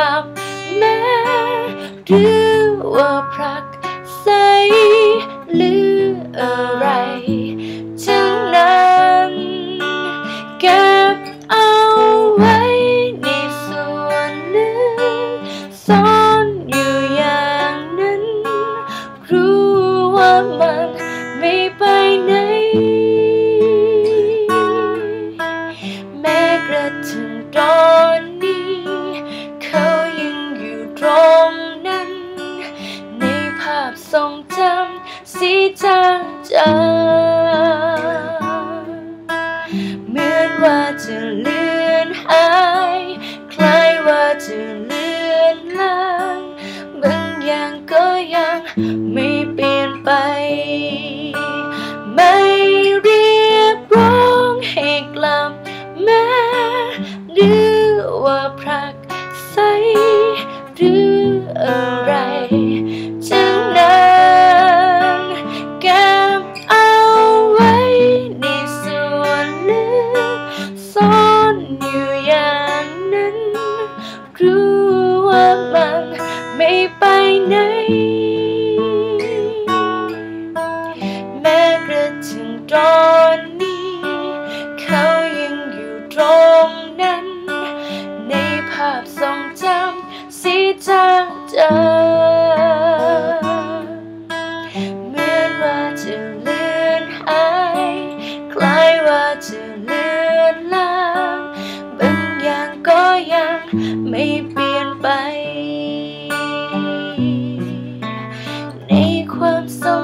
ลับนะหรือว่าผลักใสหรืออะไร ภาพทรงจำสีจางจางเหมือนว่าจะเลือนหาย คล้ายว่าจะเลือนลางบางอย่างก็ยังไม่เปลี่ยนไป ไม่เรียกร้องให้กลับมาหรือว่าพรักใสหรืออะ หน แม้กระทั่งตอนนี้ เขายังอยู่ตรงนั้น ในภาพทรงจำสีจางจางเหมือนว่าจะเลือนหายคล้ายว่าจะเลือนลางบางอย่างก็ยังไม่ so